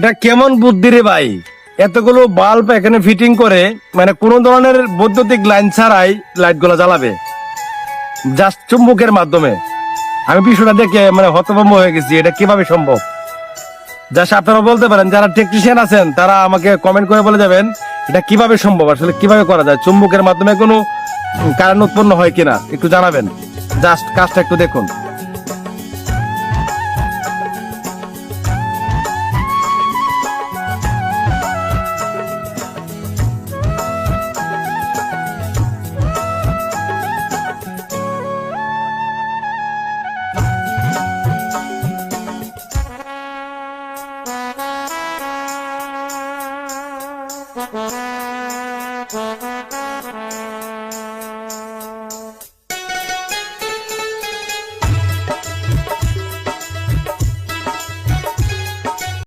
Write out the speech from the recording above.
এটা কেমন বুদ্ধি রে ভাই? এতগুলো বাল্ব এখানে ফিটিং করে মানে কোন ধরনের বৈদ্যুতিক লাইন ছাড়াই লাইটগুলো জ্বালাবে। জাস্ট চুম্বকের মাধ্যমে। আমি বিষয়টা দেখে মানে হতভম্ব হয়ে গেছি, এটা কীভাবে সম্ভব? জাস্ট আপনারা বলতে পারেন, যারা টেকনিশিয়ান আছেন, তারা আমাকে কমেন্ট করে বলে যাবেন, এটা কীভাবে সম্ভব? আসলে কীভাবে করা যায়? চুম্বকের মাধ্যমে কোনো কারেন্ট উৎপন্ন হয় কিনা, একটু জানাবেন। জাস্ট কাজটা একটু দেখুন।